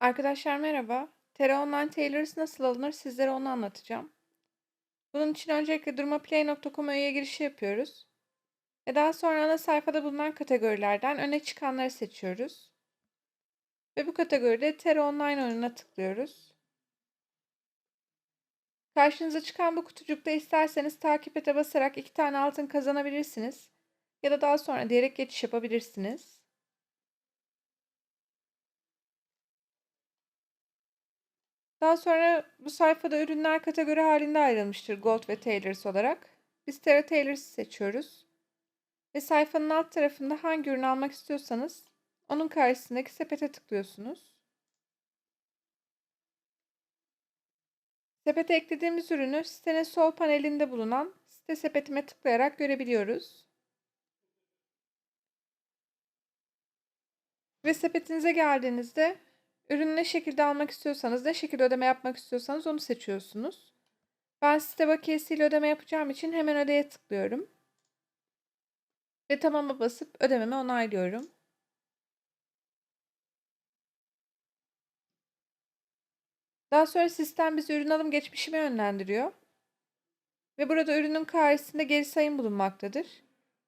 Arkadaşlar merhaba. Terra Online Tailors nasıl alınır sizlere onu anlatacağım. Bunun için öncelikle durmaplay.com üye girişi yapıyoruz. Ve daha sonra ana sayfada bulunan kategorilerden öne çıkanları seçiyoruz. Ve bu kategoride Terra Online oyununa tıklıyoruz. Karşınıza çıkan bu kutucukta isterseniz takip ete basarak iki tane altın kazanabilirsiniz. Ya da daha sonra diyerek geçiş yapabilirsiniz. Daha sonra bu sayfada ürünler kategori halinde ayrılmıştır Gold ve Tailors olarak. Biz Terra Tailors'ı seçiyoruz. Ve sayfanın alt tarafında hangi ürünü almak istiyorsanız onun karşısındaki sepete tıklıyorsunuz. Sepete eklediğimiz ürünü sitenin sol panelinde bulunan site sepetime tıklayarak görebiliyoruz. Ve sepetinize geldiğinizde ürünü ne şekilde almak istiyorsanız, ne şekilde ödeme yapmak istiyorsanız onu seçiyorsunuz. Ben site bakiyesiyle ödeme yapacağım için hemen ödeye tıklıyorum. Ve tamama basıp ödememi onaylıyorum. Daha sonra sistem bizi ürün alım geçmişime yönlendiriyor. Ve burada ürünün karşısında geri sayım bulunmaktadır.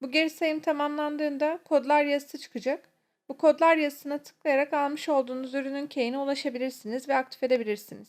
Bu geri sayım tamamlandığında kodlar yazısı çıkacak. Bu kodlar yazısına tıklayarak almış olduğunuz ürünün key'ine ulaşabilirsiniz ve aktif edebilirsiniz.